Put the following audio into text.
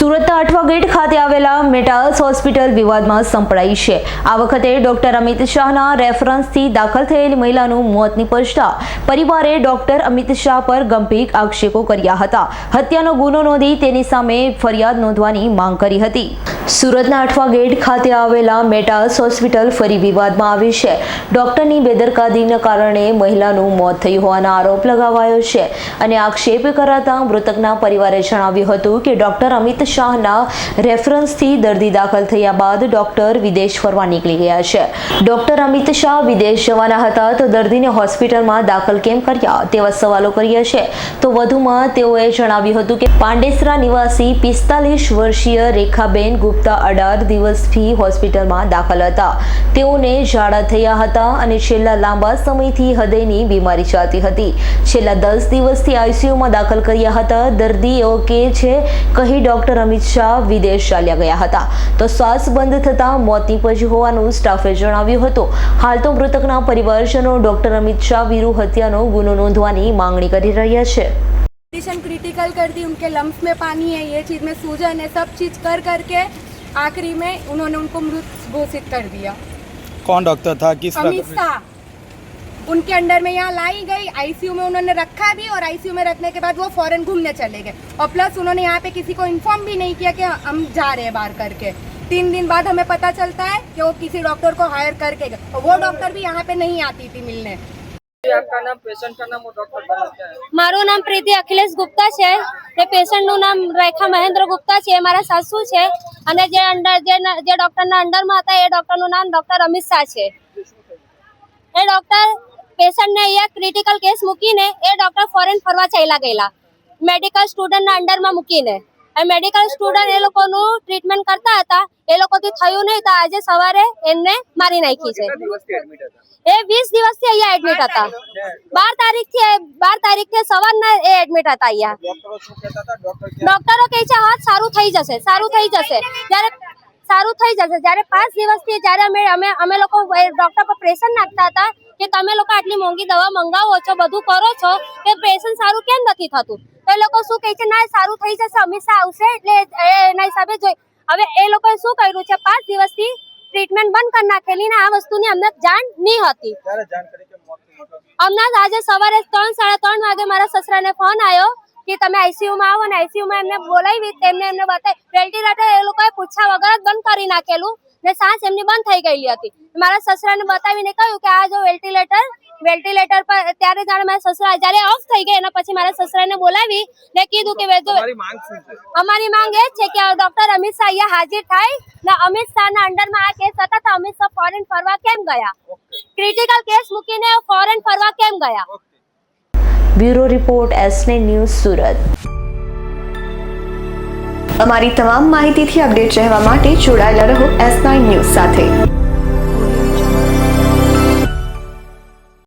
સુરતના અઠવા ગેટ ખાતે આવેલા મેટાલ્સ હોસ્પિટલ વિવાદમાં સંપડાઈ છે. આ વખતે ડોક્ટર અમિત શાહના રેફરન્સથી દાખલ થયેલી મહિલાનું મોત નિપજતા પરિવારે ડોક્ટર અમિત શાહ પર ગંભીર આક્ષેપો કર્યા હતા. હત્યાનો ગુનો નોંધી તેની સામે ફરિયાદ નોંધવાની માંગ કરી હતી. સુરતના અઠવા ગેટ ખાતે આવેલા મેટાલ્સ હોસ્પિટલ ફરી વિવાદમાં આવી છે. ડોક્ટરની બેદરકારીના કારણે મહિલાનું મોત થયું હોવાનો આરોપ લગાવાયો છે અને આક્ષેપ કરાતા મૃતકના પરિવારે જણાવ્યું હતું કે ડોક્ટર અમિત શાહના રેફરન્સથી દર્દી દાખલ થયા બાદ ડોક્ટર વિદેશ ફરવા નીકળી ગયા છે. ડોક્ટર અમિત શાહ વિદેશ જવાના હતા તો દર્દીને હોસ્પિટલમાં દાખલ કેમ કર્યા તેવા સવાલો કર્યા છે. તો વધુમાં તેઓએ જણાવ્યું હતું કે પાંડેસરા નિવાસી પિસ્તાલીસ વર્ષીય રેખાબેન ગુપ્તા અઢાર દિવસથી હોસ્પિટલમાં દાખલ હતા તેઓને ઝાડા થયા હતા અને છેલ્લા લાંબા સમયથી હૃદયની બીમારી ચાલતી હતી છેલ્લા દસ દિવસથી આઈસીયુમાં દાખલ કર્યા હતા દર્દીઓ કે છે કહી ડોક્ટર અમિત શાહ વિદેશ ચાલ્યા ગયા હતા તો શ્વાસ બંધ થતાં મોત નીપજ્યું હોવાનું સ્ટાફે જણાવ્યું હતું હાલ તો મૃતકના પરિવારજનો ડોક્ટર અમિત શાહ વિરુદ્ધ હત્યાનો ગુનો નોંધવાની માંગણી કરી રહ્યા છે कंडीशन क्रिटिकल कर दी उनके लम्स में पानी है ये चीज़ में सूजन है सब चीज़ कर करके आखिरी में उन्होंने उनको मृत घोषित कर दिया। कौन डॉक्टर था? किस अमित शाह। उनके अंडर में यहाँ लाई गई आईसीयू में उन्होंने रखा भी और आईसीयू में रखने के बाद वो फॉरन घूमने चले गए। और प्लस उन्होंने यहाँ पे किसी को इन्फॉर्म भी नहीं किया कि हम जा रहे हैं बाहर करके। तीन दिन बाद हमें पता चलता है कि वो किसी डॉक्टर को हायर करके गए। और वो डॉक्टर भी यहाँ पे नहीं आती थी मिलने। आपका नाम पेशेंट का नाम डॉक्टर मारो नाम प्रीति अखिलेश गुप्ता है ગુપ્તા પેશન્ટનું નામ રેખા મહેન્દ્ર ગુપ્તા છે મારા સાસુ છે અને જે અંડર જે ન- જે ડૉક્ટરના અંડરમાં હતા, એ ડૉક્ટરનું નામ ડૉક્ટર અમિત શાહ છે. એ ડૉક્ટર પેશન્ટને અહીંયા ક્રિટિકલ કેસ મૂકીને એ ડૉક્ટર ફોરેન ફરવા ચાલ્યા ગયેલા. મેડિકલ સ્ટુડન્ટના અંડરમાં મૂકીને. એ મેડિકલ સ્ટુડન્ટ એ લોકોનું ટ્રીટમેન્ટ કરતા હતા. એ લોકોથી થયું નહીં તો આજે સવારે એમને મારી નાખી છે. દિવસથી એડમિટ હતા? એ વીસ દિવસથી અહીંયા એડમિટ હતા. બાર તારીખથી બાર તારીખથી સવારના એ એડમિટ હતા અહીંયા. ડોક્ટરો શું કહેતા હતા? ડોક્ટર કે ડોક્ટરો કહે છે હા સારું થઈ જશે સારું થઈ જશે. જ્યારે સારું થઈ જશે જ્યારે પાંચ દિવસથી જ્યારે અમે અમે અમે લોકો ડોક્ટર પર પ્રેશર નાખતા હતા કે તમે લોકો આટલી મોંઘી દવા મંગાવો છો બધું કરો છો કે પ્રેશર સારું કેમ નથી થતું? તો એ લોકો શું કહે છે ના સારું થઈ જશે અમિત આવશે. એટલે એના હિસાબે જોઈ. હવે એ લોકોએ શું કર્યું છે પાંચ દિવસથી ટ્રીટમેન્ટ બંધ કરી નાખેલી ને આ વસ્તુની અમને જાણ નહીં હતી. હમણાં આજે સવારે ત્રણ સાડા ત્રણ વાગે મારા સસરાને ફોન આવ્યો કે તમે ICU માં આવો ને ICU માં એમને બોલાવી તેમને એમને બતાવી. વેન્ટિલેટર એ લોકોએ પૂછ્યા વગર જ બંધ કરી નાખેલું ને સાંસ એમની બંધ થઈ ગયેલી હતી. મારા સસરાને બતાવીને કહ્યું કે આ જો વેન્ટિલેટર વેન્ટિલેટર પર ત્યારે જાણે મારા સસરા જ્યારે ઓફ થઈ ગઈ એના પછી મારા સસરાને બોલાવી ને કીધું કે જો તમારી માંગ શું છે? અમારી માંગ એ છે કે ડોક્ટર અમિત શાહ અહીંયા હાજર થાય ને અમિત શાહના અંડરમાં આ કેસ હતા તો અમિત શાહ ફોરેન ફરવા કેમ ગયા? ક્રિટિકલ કેસ મૂકીને ફોરેન ફરવા કેમ ગયા? બ્યુરો રિપોર્ટ એસને ન્યૂઝ સુરત. અમારી તમામ માહિતીથી અપડેટ રહેવા માટે જોડાયેલા રહો એસ નાઇન ન્યૂઝ સાથે.